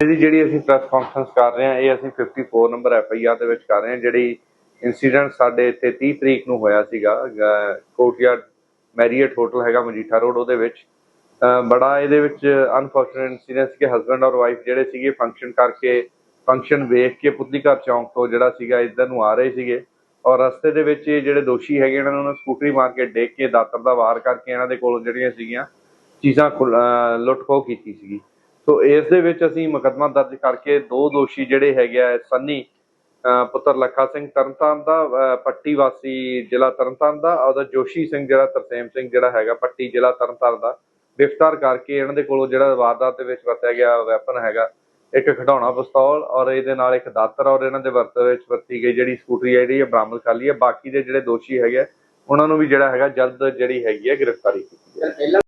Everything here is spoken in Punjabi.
ਇਹਦੀ ਜਿਹੜੀ ਅਸੀਂ ਪ੍ਰੈਸ ਕਾਨਫਰੰਸ ਕਰ ਰਹੇ ਹਾਂ, ਇਹ ਅਸੀਂ 54 ਨੰਬਰ ਐਫ ਦੇ ਵਿੱਚ ਕਰ ਰਹੇ ਹਾਂ, ਜਿਹੜੀ ਇਨਸੀਡੈਂਟ ਸਾਡੇ ਇੱਥੇ 30 ਤਰੀਕ ਨੂੰ ਹੋਇਆ ਸੀਗਾ ਕੋਟਯਾਰਡ ਮੈਰੀਅਟ ਹੋਟਲ ਹੈਗਾ ਮਜੀਠਾ ਰੋਡ ਉਹਦੇ ਵਿੱਚ। ਬੜਾ ਇਹਦੇ ਵਿੱਚ ਅਨਫੋਰਚੂਨੇਟ ਇਨਸੀਡੈਂਟ ਕਿ ਹਸਬੰਡ ਔਰ ਵਾਈਫ ਜਿਹੜੇ ਸੀਗੇ ਫੰਕਸ਼ਨ ਕਰਕੇ ਫੰਕਸ਼ਨ ਵੇਖ ਕੇ ਪੁਤਲੀ ਘਰ ਚੌਂਕ ਤੋਂ ਜਿਹੜਾ ਸੀਗਾ ਇੱਧਰ ਨੂੰ ਆ ਰਹੇ ਸੀਗੇ। ਔਰ ਰਸਤੇ ਦੇ ਵਿੱਚ ਇਹ ਜਿਹੜੇ ਦੋਸ਼ੀ ਹੈਗੇ ਇਹਨਾਂ ਨੂੰ ਸਕੂਟਰੀ ਮਾਰ ਕੇ ਡੇਕ ਕੇ ਦਾਤਰ ਦਾ ਵਾਰ ਕਰਕੇ ਇਹਨਾਂ ਦੇ ਕੋਲ ਜਿਹੜੀਆਂ ਸੀਗੀਆਂ ਚੀਜ਼ਾਂ ਖੁਲ- ਲੁੱਟ ਖੋਹ ਕੀਤੀ ਸੀਗੀ। ਸੋ ਇਸ ਦੇ ਵਿੱਚ ਅਸੀਂ ਮੁਕੱਦਮਾ ਦਰਜ ਕਰਕੇ ਦੋ ਦੋਸ਼ੀ ਜਿਹੜੇ ਹੈਗੇ ਆ ਸੰਨੀ ਪੁੱਤਰ ਲੱਖਾ ਸਿੰਘ ਤਰਨਤਾਰਨ ਦਾ ਪੱਟੀ ਵਾਸੀ ਜ਼ਿਲ੍ਹਾ ਤਰਨਤਾਰਨ ਦਾ ਉਹਦਾ ਜੋਸ਼ੀ ਸਿੰਘ ਜਿਹੜਾ ਤਰਸੇਮ ਸਿੰਘ ਜਿਹੜਾ ਹੈਗਾ ਪੱਟੀ ਜ਼ਿਲ੍ਹਾ ਤਰਨਤਾਰਨ ਦਾ। ਗ੍ਰਿਫਤਾਰ ਕਰਕੇ ਇਹਨਾਂ ਦੇ ਕੋਲੋਂ ਜਿਹੜਾ ਵਾਰਦਾਤ ਦੇ ਵਿੱਚ ਵਰਤਿਆ ਗਿਆ ਵੈਪਨ ਹੈਗਾ ਇੱਕ ਖਿਡੌਣਾ ਪਿਸਤੌਲ ਔਰ ਇਹਦੇ ਨਾਲ ਇੱਕ ਦਾਤਰ ਔਰ ਇਹਨਾਂ ਦੇ ਵਰਤ ਵਿੱਚ ਵਰਤੀ ਗਈ ਜਿਹੜੀ ਸਕੂਟਰੀ ਹੈ ਜਿਹੜੀ ਬਰਾਮਦ ਕਰ ਲਈ ਹੈ। ਬਾਕੀ ਦੇ ਜਿਹੜੇ ਦੋਸ਼ੀ ਹੈਗੇ ਆ, ਉਹਨਾਂ ਨੂੰ ਵੀ ਜਿਹੜਾ ਹੈਗਾ ਜਲਦ ਜਿਹੜੀ ਹੈਗੀ ਹੈ ਗ੍ਰਿਫਤਾਰੀ ਕੀਤੀ ਜਾਏਗੀ